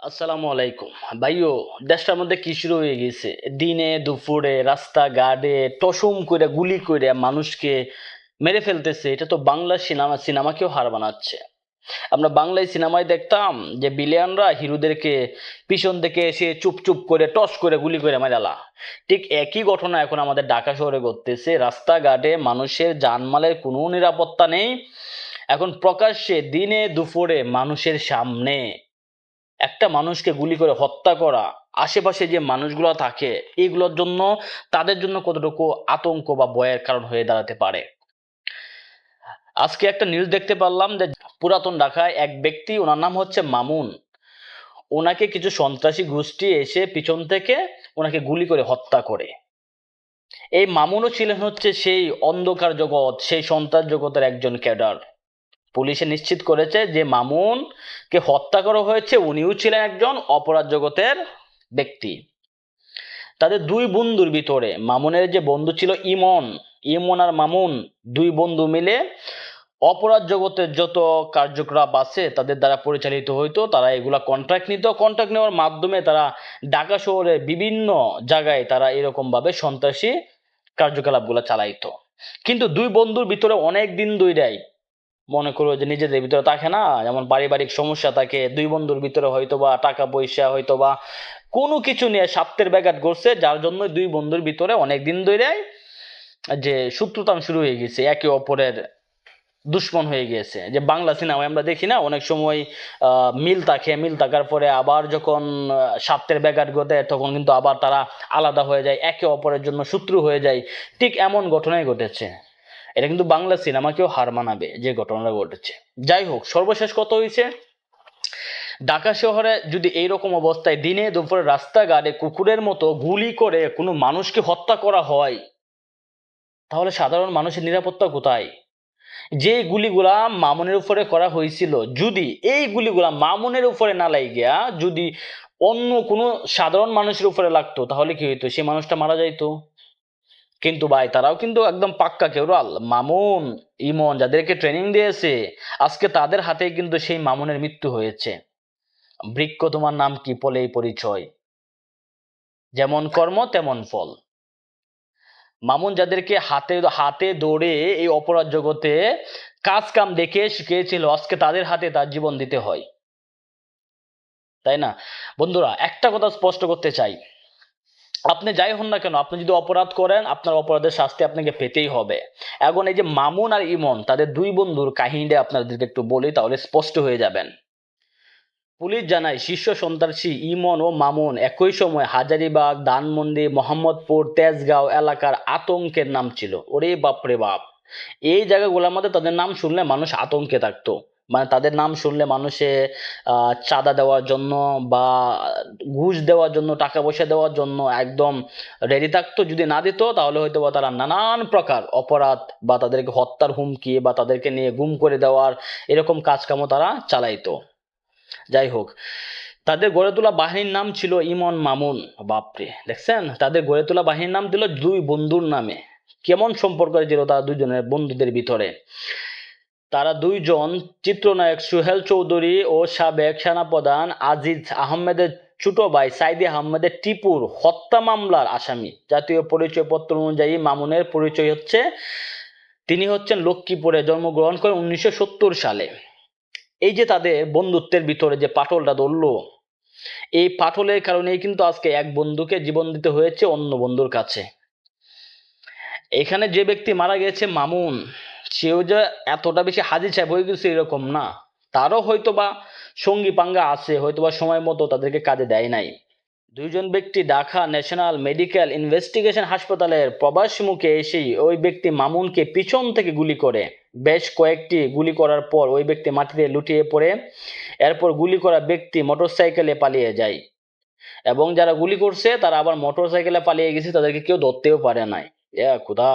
আসসালামু আলাইকুম। ভাইও দেশটার মধ্যে কি শুরু হয়ে গেছে? দিনে, দুপুরে, রাস্তাঘাটে, টসম করে, গুলি করে মানুষকে মেরে ফেলতেছে। এটা তো বাংলা সিনেমা, সিনেমাকেও হার বানাচ্ছে আমরা বাংলায় সিনেমায় দেখতাম যে বিলিয়ানরা হিরোদেরকে পিছন থেকে এসে চুপ চুপ করে, টস করে, গুলি করে মেরালা ঠিক একই ঘটনা এখন আমাদের ঢাকা শহরে ঘটতেছে। রাস্তাঘাটে মানুষের জানমালের কোনো নিরাপত্তা নেই। এখন প্রকাশ্যে দিনে, দুপুরে মানুষের সামনে। একটা মানুষকে গুলি করে হত্যা করা, আশেপাশে যে মানুষগুলো থাকে, এগুলোর জন্য, তাদের জন্য কতটুকু আতঙ্ক বা ভয়ের কারণ হয়ে দাঁড়াতে পারে? আজকে একটা নিউজ দেখতে পারলাম যে পুরাতন ঢাকায় এক ব্যক্তি, ওনার নাম হচ্ছে মামুন। ওনাকে কিছু সন্ত্রাসী গোষ্ঠী এসে পিছন থেকে ওনাকে গুলি করে হত্যা করে। এই মামুনও ছিলেন হচ্ছে সেই অন্ধকার জগৎ, সেই সন্ত্রাস জগতের একজন ক্যাডার। পুলিশে নিশ্চিত করেছে যে মামুনকে হত্যা করা হয়েছে, উনিও ছিলেন একজন অপরাধ জগতের ব্যক্তি। তাদের দুই বন্ধুর ভিতরে, মামুনের যে বন্ধু ছিল ইমন ইমন আর মামুন দুই বন্ধু মিলে অপরাধ জগতের যত কার্যকলাপ আছে তাদের দ্বারা পরিচালিত হইতো, তারা এগুলা কন্ট্রাক্ট নিত। কন্ট্রাক্ট নেওয়ার মাধ্যমে তারা ঢাকা শহরের বিভিন্ন জায়গায় তারা এরকম ভাবে সন্ত্রাসী কার্যকলাপগুলো চালাইতো। কিন্তু দুই বন্ধুর ভিতরে অনেক দিন দুইটাই মনে করো যে নিজেদের ভিতরে থাকে না, যেমন পারিবারিক সমস্যা থাকে, দুই বন্ধুর ভিতরে হয়তো বা টাকা পয়সা হয়তো বা কোনো কিছু নিয়ে স্বার্থের ব্যাঘাত ঘটছে, যার জন্য দুই বন্ধুর ভিতরে অনেক দিন ধরে যে শত্রুতাম শুরু হয়ে গেছে, একে অপরের দুশ্মন হয়ে গিয়েছে যে বাংলা সিনেমায় আমরা দেখি না, অনেক সময় মিল থাকে, মিল থাকার পরে আবার যখন স্বার্থের ব্যাঘাত ঘটে, তখন কিন্তু আবার তারা আলাদা হয়ে যায়, একে অপরের জন্য শত্রু হয়ে যায়। ঠিক এমন ঘটনাই ঘটেছে। এটা কিন্তু বাংলা সিনেমাকেও হার মানাবে যে ঘটনাটা ঘটেছে। যাই হোক সর্বশেষ কত হয়েছে ঢাকা শহরে যদি এইরকম অবস্থায় দিনে দুপুরে রাস্তাঘাটে কুকুরের মতো গুলি করে কোনো মানুষকে হত্যা করা হয়, তাহলে সাধারণ মানুষের নিরাপত্তা কোথায়? যে গুলিগুলা মামুনের উপরে করা হয়েছিল, যদি এই গুলিগুলা মামুনের উপরে না লাগিয়া যদি অন্য কোনো সাধারণ মানুষের উপরে লাগতো, তাহলে কি হইতো? সেই মানুষটা মারা যাইতো? কিন্তু ভাই, তারাও কিন্তু একদম পাক্কা কেউরাল মামুন, ইমন যাদেরকে ট্রেনিং দিয়েছে, আজকে তাদের হাতে কিন্তু সেই মামুনের মৃত্যু হয়েছে। বৃক্ষ তোমার নাম কি পলেই পরিচয়। যেমন কর্ম, তেমন ফল। মামুন যাদেরকে হাতে হাতে দৌড়ে এই অপরাধ জগতে কাজ কাম দেখে শিখিয়েছিল, আজকে তাদের হাতে তার জীবন দিতে হয়। তাই না? বন্ধুরা, একটা কথা স্পষ্ট করতে চাই। আপনি যাই হন না কেন, আপনি যদি অপরাধ করেন, আপনার অপরাধের শাস্তি আপনাকে পেতেই হবে। এখন এই যে মামুন আর ইমন, তাদের দুই বন্ধুর কাহিনীটা আপনাদেরকে একটু বলি, তাহলে স্পষ্ট হয়ে যাবেন। পুলিশ জানায়, শীর্ষ সন্ত্রাসী ইমন ও মামুন একই সময় হাজারিবাগ, ধানমন্ডি, মোহাম্মদপুর, তেজগাঁও এলাকার আতঙ্কের নাম ছিল। ওরে বাপরে বাপ। এই জায়গাগুলোর মধ্যে তাদের নাম শুনলে মানুষ আতঙ্কে থাকতো। মানে তাদের নাম শুনলে মানুষে চাঁদা দেওয়ার জন্য বা ঘুষ দেওয়ার জন্য, টাকা পয়সা দেওয়ার জন্য একদম রেডি থাকতো। যদি না দিত, তাহলে হয়তো বা তারা নানান প্রকার অপরাধ বা তাদেরকে হত্যার হুমকি বা তাদেরকে নিয়ে গুম করে দেওয়ার এরকম কাজকামও তারা চালাইতো। যাই হোক, তাদের গড়ে তোলা বাহিনীর নাম ছিল ইমন মামুন। বাপরে, দেখছেন? তাদের গড়ে তোলা বাহিনীর নাম দিল দুই বন্ধুর নামে। কেমন সম্পর্ক ছিল তারা দুইজনের বন্ধুদের ভিতরে? তারা দুইজন চিত্রনায়ক সুহেল চৌধুরী ও সাবেক সেনাপ্রধান আজিজ আহমেদের ছোট ভাই সাইদি আহমেদের টিপুর হত্যা মামলার আসামি। জাতীয় পরিচয়পত্র অনুযায়ী মামুনের পরিচয় হচ্ছে, তিনি হচ্ছেন লক্ষ্মীপুরে জন্মগ্রহণ করেন উনিশশো সত্তর সালে। এই যে তাদের বন্ধুত্বের ভিতরে যে পাটলটা ধরলো, এই পাটলের কারণেই কিন্তু আজকে এক বন্ধুকে জীবন দিতে হয়েছে অন্য বন্ধুর কাছে। এখানে যে ব্যক্তি মারা গেছে, মামুন সেও যে এতটা বেশি হাজির সাহেব হয়ে গেছে এরকম না। তারও হয়তো বা সঙ্গী পাঙ্গা আছে হয়তো বা সময় মতো তাদেরকে কাজে দেয় নাই। দুইজন ব্যক্তি ঢাকা ন্যাশনাল মেডিকেল ইনভেস্টিগেশন হাসপাতালের প্রবাস মুখে এসেই ওই ব্যক্তি মামুনকে পিছন থেকে গুলি করে। বেশ কয়েকটি গুলি করার পর ওই ব্যক্তি মাটিতে লুটিয়ে পড়ে, এরপর গুলি করা ব্যক্তি মোটরসাইকেলে পালিয়ে যায়। এবং যারা গুলি করছে তারা আবার মোটরসাইকেলে পালিয়ে গেছে, তাদেরকে কেউ ধরতেও পারে নাই। এ খুদা!